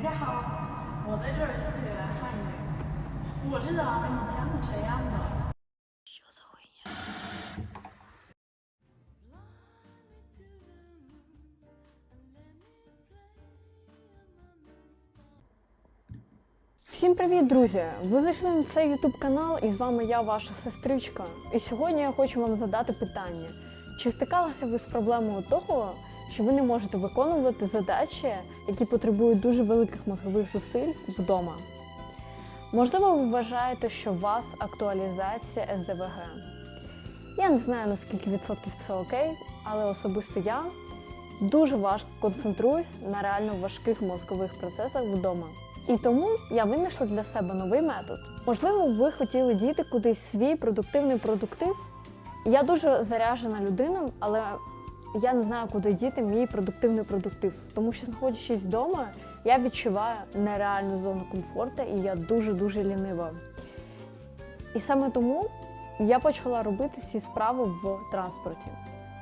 大家好，我在这儿学汉语。我知道以前是这样的。що за хуйня? Всім привіт, друзі! Ви зайшли на цей YouTube канал, і з вами я, ваша сестричка. І сьогодні я хочу вам задати питання: чи стикалися ви з проблемою того, що ви не можете виконувати задачі, які потребують дуже великих мозгових зусиль вдома? Можливо, ви вважаєте, що у вас актуалізація СДВГ. Я не знаю наскільки відсотків це окей, але особисто я дуже важко концентруюсь на реально важких мозкових процесах вдома. І тому я винайшла для себе новий метод. Можливо, ви хотіли діти кудись свій продуктивний продуктив. Я дуже заряджена людина, але я не знаю, куди діти мій продуктивний продуктив. Тому що, знаходячись вдома, я відчуваю нереальну зону комфорту і я дуже-дуже лінива. І саме тому я почала робити ці справи в транспорті.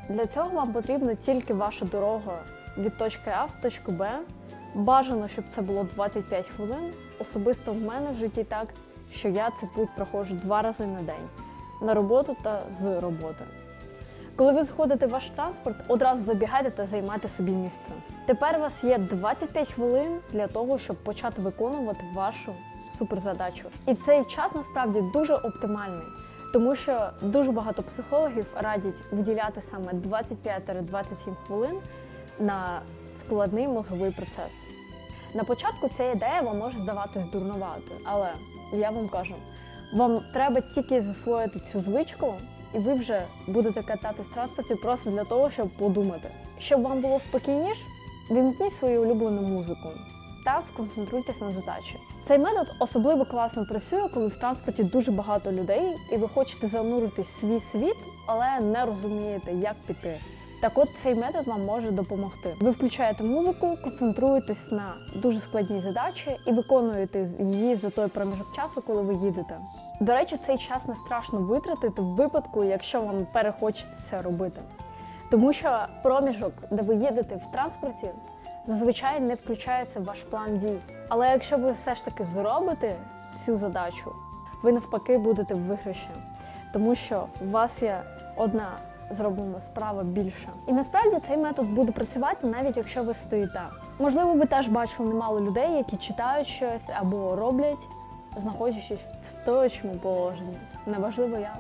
Для цього вам потрібна тільки ваша дорога від точки А в точку Б. Бажано, щоб це було 25 хвилин. Особисто в мене в житті так, що я цей путь проходжу два рази на день на роботу та з роботи. Коли ви заходите в ваш транспорт, одразу забігайте та займайте собі місце. Тепер у вас є 25 хвилин для того, щоб почати виконувати вашу суперзадачу. І цей час насправді дуже оптимальний, тому що дуже багато психологів радять виділяти саме 25-27 хвилин на складний мозговий процес. На початку ця ідея вам може здаватись дурнуватою, але я вам кажу, вам треба тільки засвоїти цю звичку, і ви вже будете кататись в транспорті просто для того, щоб подумати. Щоб вам було спокійніше, вімкніть свою улюблену музику та сконцентруйтесь на задачі. Цей метод особливо класно працює, коли в транспорті дуже багато людей, і ви хочете зануритись в свій світ, але не розумієте, як піти. Так от цей метод вам може допомогти. Ви включаєте музику, концентруєтесь на дуже складній задачі і виконуєте її за той проміжок часу, коли ви їдете. До речі, цей час не страшно витратити в випадку, якщо вам перехочеться робити. Тому що проміжок, де ви їдете в транспорті, зазвичай не включається в ваш план дій. Але якщо ви все ж таки зробите цю задачу, ви навпаки будете в виграші, тому що у вас є одна зроблена справа більше. І насправді цей метод буде працювати навіть якщо ви стоїте. Можливо, ви теж бачили немало людей, які читають щось або роблять, знаходячись в стоячому положенні. Неважливо як.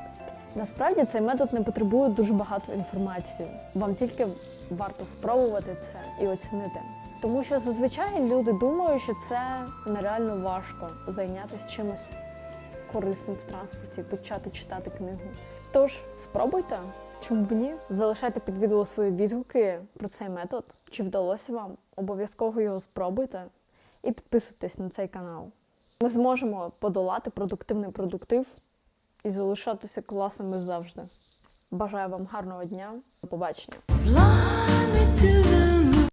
Насправді цей метод не потребує дуже багато інформації. Вам тільки варто спробувати це і оцінити. Тому що зазвичай люди думають, що це нереально важко зайнятися чимось корисним в транспорті, почати читати книгу. Тож спробуйте, чому б ні? Залишайте під відео свої відгуки про цей метод. Чи вдалося вам? Обов'язково його спробуйте і підписуйтесь на цей канал. Ми зможемо подолати продуктивний продуктив і залишатися класними завжди. Бажаю вам гарного дня. До побачення.